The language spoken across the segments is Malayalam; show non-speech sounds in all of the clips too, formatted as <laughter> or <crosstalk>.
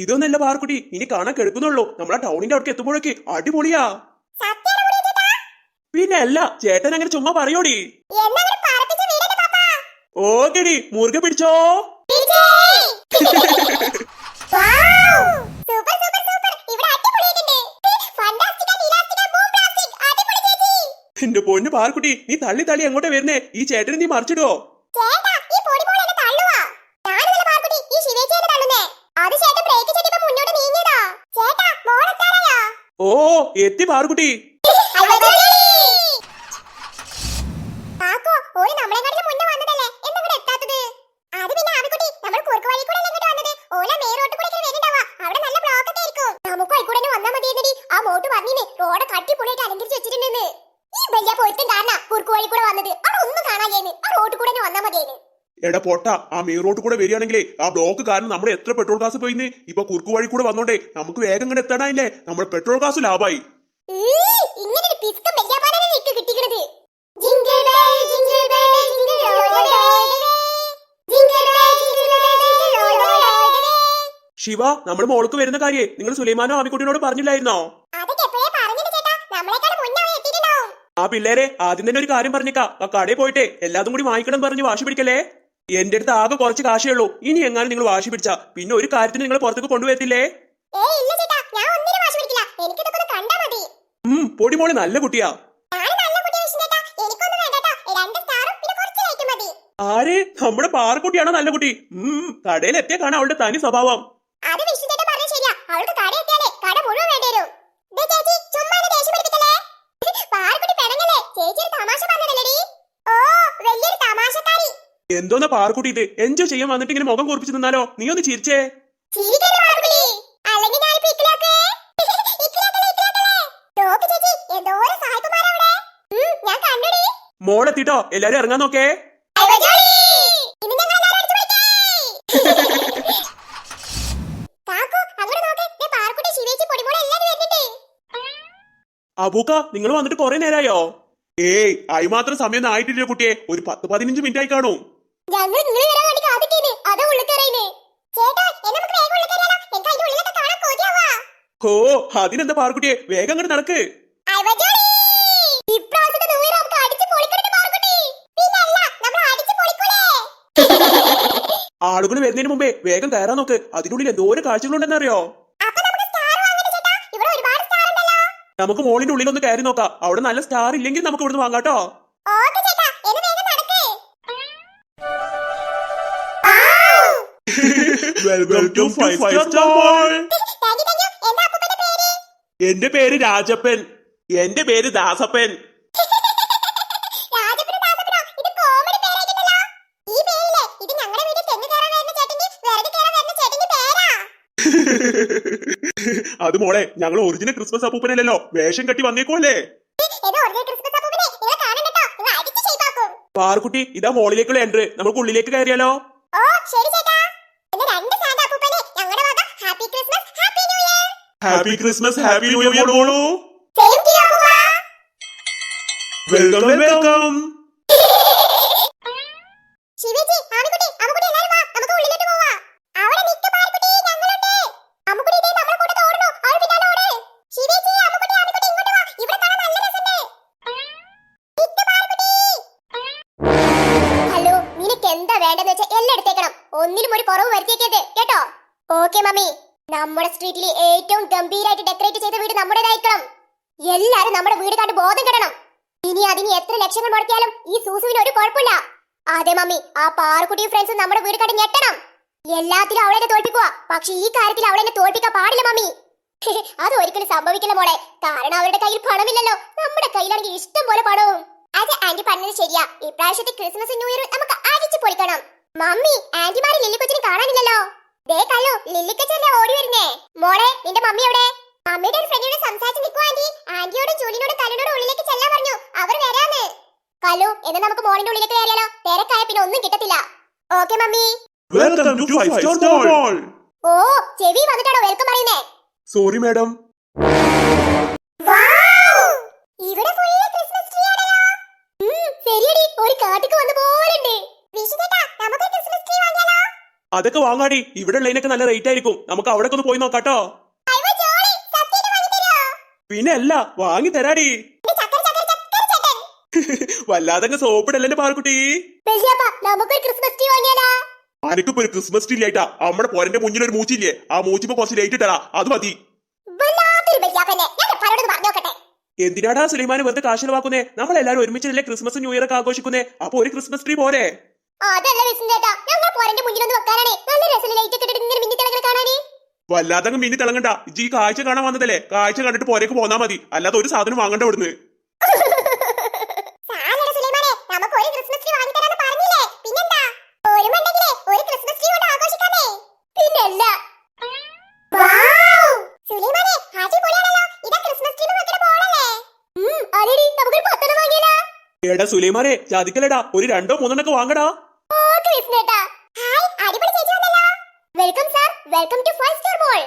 ഇതൊന്നല്ല പാർക്കുട്ടി ഇനി കാണാൻ കെടുക്കുന്നുള്ളൂ നമ്മളെ ടൗണിന്റെ അവിടേക്ക് എത്തുമ്പോഴേക്ക് അടിപൊളിയാ? പിന്നെ അല്ല ചേട്ടൻ അങ്ങനെ ചുമ്മാ പറയോടി. ഓക്കെടി മുറുകെ പിടിച്ചോ. എന്റെ പൊന്നു പാർക്കുട്ടി നീ തള്ളി തള്ളി എങ്ങോട്ടാ വരുന്നേ ഈ ചേട്ടനെ നീ മറിച്ചിടോ ചേട്ടാ, ഈ പൊടി പോലെ എന്നെ തള്ളുവാ. ഞാനതല്ല പാർക്കുട്ടി, ഈ ശിവേച്ചിയാണ് തള്ളുന്നേ. അത് ചേട്ടൻ ബ്രേക്ക് ചെയ്തിപ്പോ മുന്നോട്ട് നീങ്ങിയതാ. ചേട്ടാ, മോൾ എത്താറായോ? ഓ എത്തി പാർക്കുട്ടി കാക്കോ, ഓര് നമ്മളെക്കാട്ടിലും മുന്നേ വന്നതല്ലേ? എന്താ ഇവിടെ എത്താത്തത്? അത് പിന്നെ ആമിക്കുട്ടി, നമ്മൾ കുറുക്ക് വഴി കൂടെയല്ലേ ഇങ്ങോട്ട് വന്നത്? ഓല main road കൂടെ ഇങ്ങനെ വരുന്നുണ്ടാവാ. അവിടെ നല്ല ബ്ലോക്ക് ഒക്കെ ആയിരിക്കും. നമുക്കും അയിക്കൂടെ തന്നെ വന്നാ മതിയെന്നെടി. ആ മോട്ട് പറഞ്ഞിന് റോഡ് അടിപൊളിയായിട്ട് അലങ്കരിച്ച് വെച്ചിട്ടുണ്ടെന്ന്. ഈ വലിയ പൊരുത്തം കാരണ കുറുക്ക് വഴി കൂടെ വന്നത് അവിടെ ഒന്നും കാണാൻ ആ റോഡ് കൂടെ തന്നെ വന്നാ മതിയെന്ന് എടാ പോട്ട ആ മെയിൻ റോഡ് കൂടെ വരികയാണെങ്കിലേ ആ ബ്ലോക്ക് കാരണം നമ്മൾ എത്ര പെട്രോൾ കാസ് പോയിന്ന്? ഇപ്പൊ കുറുക്കു വഴി കൂടെ വന്നോണ്ടേ നമുക്ക് വേഗം ഇങ്ങനെ എത്താനായില്ലേ? നമ്മുടെ പെട്രോൾ കാസ് ലാഭായി. ശിവ നമ്മൾ മോൾക്ക് വരുന്ന കാര്യേ നിങ്ങൾ സുലൈമാനോ ആമിക്കുട്ടിനോട് പറഞ്ഞില്ലായിരുന്നോ? ആ പിള്ളേരെ ആദ്യം തന്നെ ഒരു കാര്യം പറഞ്ഞേക്കാ. ആ കടയിൽ പോയിട്ടെ എല്ലാതും കൂടി വാങ്ങിക്കണം പറഞ്ഞ് വാശി പിടിക്കല്ലേ? എന്റെ അടുത്ത് ആകെ കുറച്ച് കാശേ ഉള്ളൂ. ഇനി എങ്ങാനും നിങ്ങൾ വാശി പിടിച്ചാ. പിന്നെ ഒരു കാര്യത്തിന് നിങ്ങൾ പുറത്തേക്ക് കൊണ്ടുവരത്തില്ലേ? ഏയ് ഇല്ല ചേട്ടാ ഞാൻ ഒന്നിനും വാശി പിടിക്കില്ല. എനിക്കിതൊക്കെ ഒന്ന് കണ്ടാ മതി. ഉം പൊടിമോളി നല്ല കുട്ടിയാ. ആരെ നല്ല കുട്ടിയെ ആര്? നമ്മുടെ പാറക്കുട്ടിയാണോ നല്ല കുട്ടി? ഉം കടയിൽ എത്തിയ കാണാൻ അവളുടെ തനി സ്വഭാവം. അത് ശരിയാ. അവൾക്ക് കട എത്തിയാലേ കട മുഴുവൻ വേണ്ടി വരും ദേ ചേച്ചി ചുമ്മാ എന്നെ ദേഷ്യം പിടിപ്പിക്കല്ലേ പാർക്കുട്ടി പെണങ്ങല്ലേ ചേച്ചി ഒരു തമാശ പറഞ്ഞതല്ലേടി ഓ വലിയൊരു തമാശക്കാരി എന്തോന്നാ പാർക്കുട്ടി ഇത് എൻജോയ് ചെയ്യാൻ വന്നിട്ട് ഇങ്ങനെ മുഖം കുറിപ്പിച്ച് നിന്നാലോ? നീ ഒന്ന് ചിരിച്ചേ. മോളെത്തിട്ടോ എല്ലാരും ഇറങ്ങാൻ നോക്കേ. അബൂക്ക നിങ്ങൾ വന്നിട്ട് കൊറേ നേരായോ? ഏയ് ആയി മാത്രം സമയം ആയിട്ടില്ല കുട്ടിയെ. ഒരു പത്ത് പതിനഞ്ച് മിനിറ്റ് ആയി കാണും. ഞങ്ങൾ വരാൻ വേണ്ടി കാത്തിക്കേന്. അതാ ഉള്ളിൽ കയറിയേന്. ചേട്ടാ, എന്നെ നമുക്ക് വേഗം ഉള്ളിൽ കയറിയാലോ? എനിക്ക് അതിന്റെ ഉള്ളിലൊക്കെ കാണാൻ കൊതിയാവാ. ഓ അതിനെന്താ പാർക്കുട്ടിയെ വേഗം അങ്ങോട്ട് നടക്ക്? ആളുകൾ വരുന്നതിന് മുമ്പേ വേഗം കയറാൻ നോക്ക് അതിനുള്ളിൽ എന്തോരം കാഴ്ചകളുണ്ടെന്ന് അറിയോ അപ്പൊ നമുക്ക് star വാങ്ങണ്ടേ ചേട്ടാ? ഇവിടെ ഒരുപാട് star ഉണ്ടല്ലോ. നമുക്ക് മോളിന്റെ ഉള്ളിൽ ഒന്ന് കയറി നോക്കാം അവിടെ നല്ല സ്റ്റാർ ഇല്ലെങ്കിൽ നമുക്ക് ഇവിടുന്ന് വാങ്ങാട്ടോ എന്റെ പേര് രാജപ്പൻ. എന്റെ പേര് ദാസപ്പൻ. അത് മോളെ ഞങ്ങൾ ഒറിജിനൽ ക്രിസ്മസ് അപ്പൂപ്പനല്ലോ വേഷം കെട്ടി ആക്കും. പാർക്കുട്ടി ഇതാ മോളിലേക്കുള്ള എൻട്രി നമുക്ക് ഉള്ളിലേക്ക് കയറിയാലോ ഓ, ശരി ചേട്ടാ. എന്നാ രണ്ട് സാന്റ അപ്പൂപ്പനെ ഞങ്ങളുടെ happy Christmas happy new year മോളു Same to you, അപ്പൂപ്പ. വെൽക്കം വെൽക്കം ശിവേച്ചി, ആമിക്കുട്ടി, അമ്മുക്കുട്ടി എല്ലാരും വാ. നമുക്ക് ഉള്ളിലോട്ട് പോവാം. അവിടെ നിക്ക് പാർക്കുട്ടി, ഞങ്ങളുണ്ട്. അമ്മുക്കുട്ടി ദേ നമ്മളെ ഓടണോ അവൾ പിന്നാലെ ഓട്. ശിവേച്ചി, അമ്മുക്കുട്ടി, ആമിക്കുട്ടി ഇങ്ങോട്ട് വാ. ഇവിടെ കാണാൻ നല്ല രസമുണ്ട്. നിക്ക്. ഹലോ നിനക്ക് എന്താ വേണ്ടെന്ന് വെച്ചാൽ എല്ലാം എടുത്തേക്കണം ഒന്നിനും ഒരു കുറവ് വരുത്തിയേക്കരുത് കേട്ടോ ഓക്കെ മമ്മി നമ്മുടെ സ്ട്രീറ്റിൽ ഏറ്റവും ഗംഭീരമായിട്ട് ഡെക്കറേറ്റ് ചെയ്ത വീട് നമ്മുടേതായിരിക്കണം. എല്ലാരും നമ്മുടെ വീട് കണ്ട് ബോധം കെടണം. ഇനി അതിന് എത്ര ലക്ഷങ്ങൾ മുടക്കിയാലും ഈ സൂസുവിന് ഒരു കുഴപ്പമില്ല. അതെ മമ്മി ആ പാറക്കുട്ടിയും ഫ്രണ്ട്സും നമ്മുടെ വീട് കണ്ട് ഞെട്ടണം. എല്ലാത്തിലും അവളെ തോൽപ്പിക്കുക പക്ഷെ ഈ കാര്യത്തിൽ അവളെ തോൽപ്പിക്കാൻ പാടില്ല മമ്മി. <laughs> അത് ഒരിക്കലും സംഭവിക്കില്ല മോളെ. കാരണം അവരുടെ കയ്യിൽ പണമില്ലല്ലോ. നമ്മുടെ കയ്യിലാണെങ്കിൽ ഇഷ്ടം പോലെ പണവും. അതെ ആന്റി പറഞ്ഞത് ശരിയാ. ഇപ്രാവശ്യത്തെ ക്രിസ്മസ് ന്യൂ ഇയർ നമുക്ക് അടിച്ചു പൊളിക്കണം. മമ്മി ആന്റിമാരെ ലില്ലിക്കൊച്ചിനെ കാണാനില്ലല്ലോ. ദേ കല്ലോ ലില്ലിക്കൊച്ചല്ലേ ഓടി വരുന്നേ. മോളെ നിന്റെ മമ്മി എവിടെ? മമ്മിയുടെ ഒരു ഫ്രണ്ടിനോട് സംസാരിച്ച് നിൽക്കുവാ ആന്റി. ആന്റിയോട് ഉള്ളിലേക്ക് ചെല്ലാൻ പറഞ്ഞു. അവർ വരാന്ന്. കലു എന്നാ നമുക്ക് മോളിന്റെ ഉള്ളിലേക്ക് കയറിയാലോ? തിരക്കായ പിന്നെ ഒന്നും കിട്ടത്തില്ല. Okay mummy. Welcome to five star mall ഓ ചെവി വന്നിട്ടാണോ വെൽക്കം പറയുന്നേ? സോറി മാഡം ഇവിടെ ഫുള്ള് ക്രിസ്മസ് ട്രീ ആണല്ലോ. ശരിയടി. ഒരു കാട്ടിക്ക് വന്ന നമുക്ക് ക്രിസ്മസ് ട്രീ വാങ്ങിയാലോ? അതൊക്കെ വാങ്ങാടി. ഇവിടെ ഉള്ളതിനൊക്കെ നല്ല റേറ്റ് ആയിരിക്കും. നമുക്ക് അവിടെ ഒന്ന് പോയി നോക്കാട്ടോ അയ്യോ, ജോളി, സത്യം വാങ്ങി തരുവോ? പിന്നെ അല്ല വാങ്ങി തരാടി. <laughs> വല്ലാതെ സോപ്പിടല്ലേ വാങ്ങിയാലോ? അനക്കിപ്പോ ഒരു ക്രിസ്മസ് ട്രീ ലൈറ്റാ നമ്മുടെ പോരന്റെ മുന്നിൽ ഒരു മൂച്ചില്ലേ? ആ മൂച്ചിപ്പോ കുറച്ച് ലൈറ്റ് ഇട്ടടാ. അത് മതി. എന്തിനാടാ സുലൈമാൻ വെറുതെ കാശ് ചെലവാക്കുന്നേ നമ്മൾ എല്ലാരും ഒരുമിച്ചല്ലേ ക്രിസ്മസ് ന്യൂ ഇയർ ഒക്കെ ആഘോഷിക്കുന്നേ? അപ്പൊ ഒരു ക്രിസ്മസ് ട്രീ പോരെ. അതല്ല വിസ്മയ ചേട്ടാ ഞങ്ങൾ പോരന്റെ മുന്നിൽ ഒന്ന് വെക്കാനാണ്. നല്ല രസം ലൈറ്റ് ഒക്കെ ഇട്ടിട്ട് ഇങ്ങനെ മിന്നി തിളങ്ങണ കാണാനേ. വല്ലാതെ അങ്ങ് മിന്നി തിളങ്ങണ്ട. ഇജ്ജ് ഈ കാഴ്ച കാണാൻ വന്നതല്ലേ? കാഴ്ച കണ്ടിട്ട് പോരേക്ക് പോന്നാ മതി. അല്ലാതെ ഒരു സാധനം വാങ്ങണ്ട ഇവിടുന്ന്. എടാ സുലൈമാനെ ചതിക്കലടാ ഒരു രണ്ടോ മൂന്നെണ്ണൊക്കെ വാങ്ങടാ. ഓ വിസ്മേട്ടാ ഹായ് അടിപൊളി ചേച്ചി വന്നല്ലോ. Welcome sir welcome to five star mall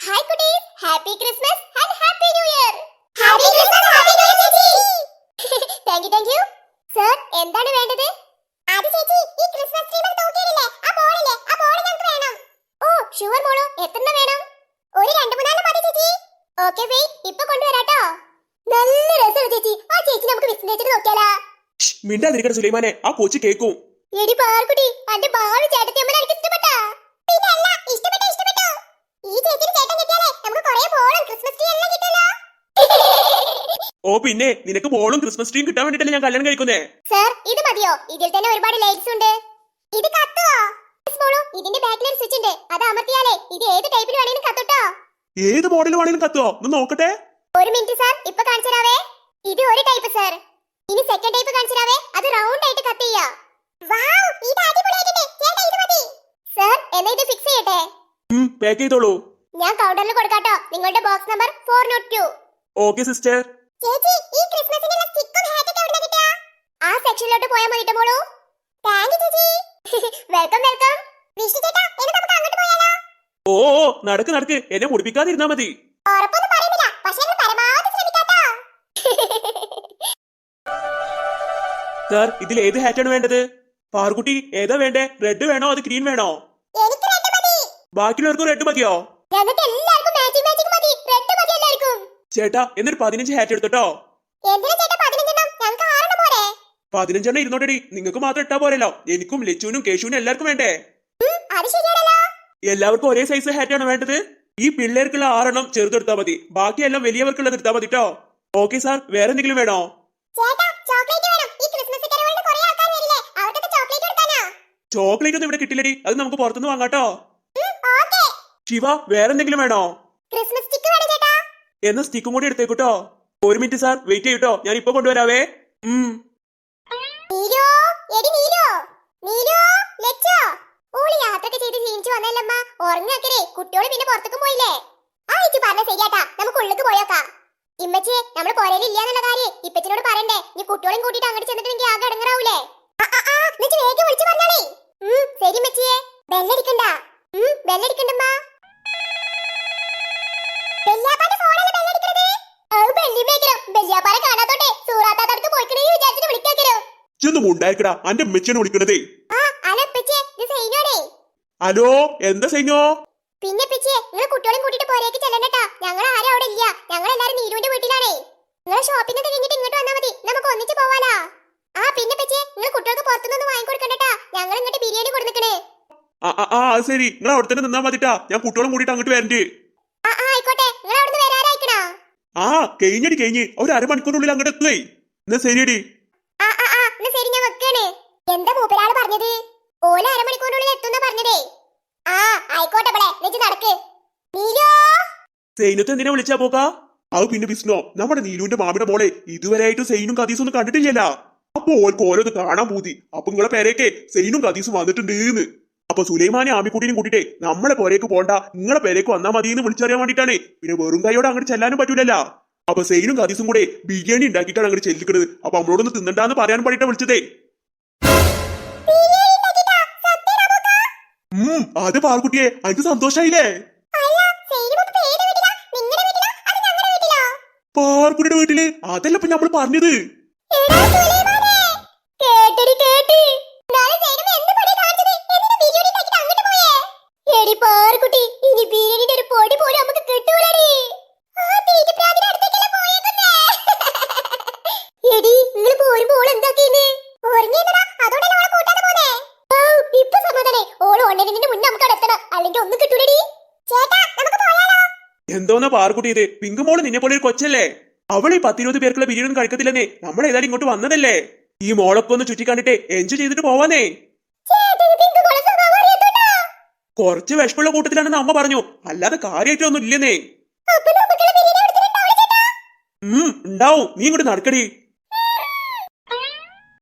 hi കുട്ടി happy Christmas and happy new year happy Christmas happy new year ചേച്ചി. Thank you thank you sir എന്താണ് വേണ്ടത്? അത് ചേച്ചി ഈ ക്രിസ്മസ് ട്രീ തൂക്കിയില്ലേ ആ ബോളില്ലേ ആ ബോൾ ഞങ്ങൾക്ക് വേണം. ഓ ഷുവർ മോളോ. എത്ര വേണം? ഒരു രണ്ട് മൂന്നാൽ മതി ചേച്ചി. ഓക്കെ വെയിറ്റ് ഇപ്പൊ കൊണ്ടുവരാട്ടോ. നല്ല രസമാണ് ചേച്ചി. ആ ചേച്ചി നമുക്ക് വിസ്മയിച്ചിട്ട് നോക്കിയാലാ? മിണ്ടാതിരിക്കട്ടെ സുലൈമാനെ. ആ കൊച്ചു കേക്കും. എടി പാർക്കുട്ടി അന്റെ ഭാവി ചേട്ടത്തി അമ്മ എനിക്ക് ഇഷ്ടപ്പെട്ടാ. പിന്നെ അല്ല ഇഷ്ടപ്പെട്ടോ ഇഷ്ടപ്പെട്ടോ. ഈ ചേച്ചിന് ഓ പിന്നെ നിനക്ക് ബോളും ക്രിസ്മസ് ട്രീയും കിട്ടാൻ വേണ്ടിട്ടല്ലേ ഞാൻ കല്യാണം കഴിക്കുന്നേ? സർ ഇത് മതിയോ? ഇതിൽ തന്നെ ഒരുപാട് ലൈറ്റ്സ് ഉണ്ട്. ഇത് Yes, മോളു, ഇതിന്റെ ബാക്കിൽ ഒരു സ്വിച്ച് ഉണ്ട്. അത് അമർത്തിയാലേ. ഇത് ഏത് ടൈപ്പിൽ വേണേലും കത്തുട്ടോ. ഏത് മോഡൽ വേണേലും കത്തുവോ ഒന്ന് നോക്കട്ടെ. ഒരു മിനിറ്റ് സർ ഇപ്പൊ കാണിച്ചു തരാവേ. ഇത് ഒരു ടൈപ്പ് സർ ഇനി സെക്കൻഡ് ടൈപ്പ് കാണിച്ചു തരാവേ. അത് റൗണ്ട് ആയിട്ട് കത്ത് ചെയ്യാ. വാവ് ഇത് അടിപൊളിയായിട്ടുണ്ട്. ചേട്ടാ ഇത് മതി സർ എന്നാ ഇത് ഫിക്സ് ചെയ്യട്ടെ? പാക്ക് ചെയ്തോളൂ. ഞാൻ കൗണ്ടറിൽ കൊടുക്കാട്ടോ. നിങ്ങളുടെ box number four naught two okay sister ചേച്ചി ഈ ക്രിസ്മസിനുള്ള സ്റ്റിക്കും ഹാറ്റൊക്കെ എവിടെ കിട്ടുക? ആ സെക്ഷനിലോട്ട് പോയാൽ മതി മോളൂ. താങ്ക് ചേച്ചി. വെൽക്കം വെൽക്കം വിഷ്ണു ചേട്ടാ ഇനി നമുക്ക് അങ്ങോട്ട് പോയാലോ? ഓ നടക്ക് നടക്ക്. എന്നെ മുടിപ്പിക്കാതിരുന്നാ മതി. ഉറപ്പൊന്നും പറയുന്നില്ല. പക്ഷെ ഞങ്ങൾ പരമാവധി ശ്രമിക്കാട്ടോ. സർ ഇതിൽ ഏത് ഹാറ്റാണ് വേണ്ടത്? പാർക്കുട്ടി ഏതാ വേണ്ടേ? റെഡ് വേണോ? അത് ഗ്രീൻ വേണോ? എനിക്ക് റെഡ് മതി. ബാക്കിയുള്ളവർക്ക് റെഡ് മതിയോ? ഞങ്ങൾക്ക് എല്ലാവർക്കും മാച്ചിങ് മാച്ചിങ് മതി. റെഡ് മതി എല്ലാവർക്കും. ചേട്ടാ എന്നൊരു പതിനഞ്ച് ഹാറ്റ് എടുത്തോട്ടോ? എന്തിനാ ചേട്ടാ പതിനഞ്ചെണ്ണം? ഞങ്ങൾക്ക് ആറെണ്ണം പോരെ. പതിനഞ്ചെണ്ണം ഇരുന്നോട്ടെടി. നിങ്ങൾക്ക് മാത്രം ഇട്ടാ പോരല്ലോ. എനിക്കും ലച്ചുവിനും കേശുവിനും എല്ലാവർക്കും വേണ്ടേ? ഉം, അത് ശരിയാണല്ലോ. എല്ലാവർക്കും ഒരേ സൈസ് ഹാറ്റാണ് വേണ്ടത്? ഈ പിള്ളേർക്കുള്ള ആറെണ്ണം ചെറുതെടുത്താ മതി. ബാക്കിയെല്ലാം വലിയവർക്കുള്ളത് എടുത്താ മതി കേട്ടോ ഓക്കെ സാർ വേറെ എന്തെങ്കിലും വേണോ? ചേട്ടാ ചോക്ലേറ്റ് വേണം. ഈ ക്രിസ്മസ് കരോളിന് കുറേ ആൾക്കാർ വരില്ലേ? അവർക്കൊക്കെ ചോക്ലേറ്റ് കൊടുക്കാനാ. ചോക്ലേറ്റ് ഒന്നും ഇവിടെ കിട്ടില്ലടി. അത് നമുക്ക് പുറത്തുനിന്ന് വാങ്ങാട്ടോ. ശിവ വേറെ എന്തെങ്കിലും വേണോ? ക്രിസ്മസ് സ്റ്റിക്ക് വേണം ചേട്ടാ? എന്ന സ്റ്റിക്കും കൂടി എടുത്തേക്കൂട്ടോ. ഒരു മിനിറ്റ് സാർ വെയിറ്റ് ചെയ്യൂട്ടോ. ഞാൻ ഇപ്പൊ കൊണ്ടുവരാവേ. ഉം. നീലോ എടി നീലോ. നീലോ ലച്ചോ. ഓൾ യാത്രയൊക്കെ ചെയ്ത് ക്ഷീണിച്ചു വന്നല്ലമ്മ ഉറങ്ങാക്കരേ കുട്ടിയോൾ പിന്നെ പുറത്തേക്ക് പോയില്ലേ? ആ ഇച്ചു പറഞ്ഞ ശരിയാട്ടാ. നമുക്ക് ഉള്ളിക്ക് പോയോക്കാ. ഇമ്മച്ചേ നമ്മൾ പുരയിലില്ല എന്നുള്ള കാര്യം ഇപ്പച്ചിനോട് പറയണ്ടേ. നീ കുട്ടിയോളും കൂട്ടിട്ട് അങ്ങോട്ട് ചെന്നിട്ടുണ്ടെങ്കിൽ ആകെ അടങ്ങറാവൂലേ? എന്നിട്ട് വേഗം വിളിച്ചു പറഞ്ഞാളേ. ഉം ശരി മച്ചിയെ ബെല്ലടിക്കണ്ട. ബെല്ലടിക്കണ്ടമ്മ. അന്റെ വിളിക്കണതേ. ഹലോ എന്താ സൈനോ? പിന്നെ പിച്ചേ നിങ്ങൾ കുട്ടികളെയും കൂട്ടിട്ട് പോരേക്ക് ചെല്ലണ്ടട്ടാ ഞങ്ങൾ ആരും അവിടെ ഇല്ല. ഞങ്ങൾ എല്ലാരും നീരുവിന്റെ വീട്ടിലാണേ. നിങ്ങൾ ഷോപ്പിംഗ് ഒക്കെ കഴിഞ്ഞിട്ട് ഇങ്ങോട്ട് വന്നാൽ മതി. നമുക്ക് ഒന്നിച്ച് പോവാലോ. ആ പിന്നെ പിച്ചേ നിങ്ങൾ കുട്ടികൾക്ക് പുറത്തുനിന്ന് വാങ്ങിക്കൊടുക്കണ്ടട്ടാ ഞങ്ങൾ ഇങ്ങോട്ട് ബിരിയാണി കൊടുക്കണേ ആ ആ, ആ അത് ശരി. നിങ്ങൾ അവിടെ തന്നെ നിന്നാ മതിട്ടാ ഞാൻ കുട്ടികളും കൂടിട്ട് അങ്ങോട്ട് വരണ്ട് ആ ആ ആയിക്കോട്ടെ നിങ്ങൾ അവിടുന്ന് വരാറായിക്കണോ ആ കഴിഞ്ഞടി കഴിഞ്ഞ്. ഒരു അരമണിക്കൂറിനുള്ളിൽ അങ്ങോട്ട് എത്തുവേ. എന്നാ ശരിയടി. ആ ആ ആ എന്നാ ശരി ഞാൻ വെക്കാണ്. എന്താ മൂപ്പരാൾ പറഞ്ഞത്? ഓല അരമണിക്കൂറിനുള്ളിൽ എത്തുന്ന പറഞ്ഞതേ. ആ ആയിക്കോട്ടെ പോളെ വെച്ച് നടക്ക്. നീലോ? സൈനത്ത് എന്തിനാ വിളിച്ചാ പോക്കാ? അത് പിന്നെ വിഷ്ണു നമ്മുടെ നീലുവിന്റെ മാമിയുടെ മോളെ ഇതുവരെയായിട്ട് സൈനും കദീസും ഒന്നും കണ്ടിട്ടില്ലല്ലോ. അപ്പൊ ഓർക്ക് ഓരോന്ന് കാണാൻ പൂതി. അപ്പൊ നിങ്ങളെ പേരേക്കെ സൈനും കദീസും വന്നിട്ടുണ്ട് അപ്പൊ സുലൈമാനെ ആമിക്കുട്ടിനും കൂട്ടിട്ടേ നമ്മളെ പോരേക്ക് പോണ്ട നിങ്ങളെ പേരേക്ക് വന്നാ മതി എന്ന് വിളിച്ചറിയാൻ വേണ്ടിട്ടാണ് പിന്നെ വെറും കൈയോടെ അങ്ങോട്ട് ചെല്ലാനും പറ്റൂലല്ല. അപ്പൊ സൈനും കദീസും കൂടെ ബിരിയാണി ഉണ്ടാക്കിയിട്ടാണ് അങ്ങോട്ട് ചെല്ലിക്കണത്. അപ്പൊ നമ്മളോടൊന്ന് തിന്നണ്ടാന്ന് പറയാൻ വേണ്ടിട്ടാ വിളിച്ചതേ. അത് പാർക്കുട്ടിയെ അനക്ക് സന്തോഷായില്ലേ? പാർക്കുട്ടിയുടെ വീട്ടിൽ? അതല്ല ഇപ്പൊ നമ്മൾ പറഞ്ഞത് എടാ സുലൈമാനെ കേട്ടടി കേട്ടി നാളെ സൈനിമ എന്ത് പണി കാണിച്ചത് എന്നിട്ട് ബിരിയാണി ഉണ്ടാക്കിട്ട് അങ്ങോട്ട് പോയേ മോൾ ഉണരുന്നതിന് മുന്നേ നമുക്ക് അവിടെ എത്തണം അല്ലെങ്കിൽ ഒന്നും കിട്ടൂലടി ചേട്ടാ നമുക്ക് പോയാലോ എന്തോന്നാ പാർക്കുട്ടി ഇത് പിങ്ക് മോൾ നിന്നെ പോലെ ഒരു കൊച്ചല്ലേ? അവൾ ഈ പത്തിരുപത് പേർക്കുള്ള ബിരിയാണി കഴിക്കത്തില്ലെന്നേ. നമ്മൾ ഏതായാലും ഇങ്ങോട്ട് വന്നതല്ലേ? ഈ മോളൊക്കെ ഒന്ന് ചുറ്റി കണ്ടിട്ട് എൻജോയ് ചെയ്തിട്ട് പോവാന്നേ. മോളെ കുറച്ച് വിഷമുള്ള കൂട്ടത്തിലാണെന്ന് അമ്മ പറഞ്ഞു. അല്ലാതെ കാര്യമായിട്ടൊന്നും ഇല്ലെന്നേ. ഉം ഉണ്ടാവും. നീ ഇങ്ങോട്ട് നടക്കടി.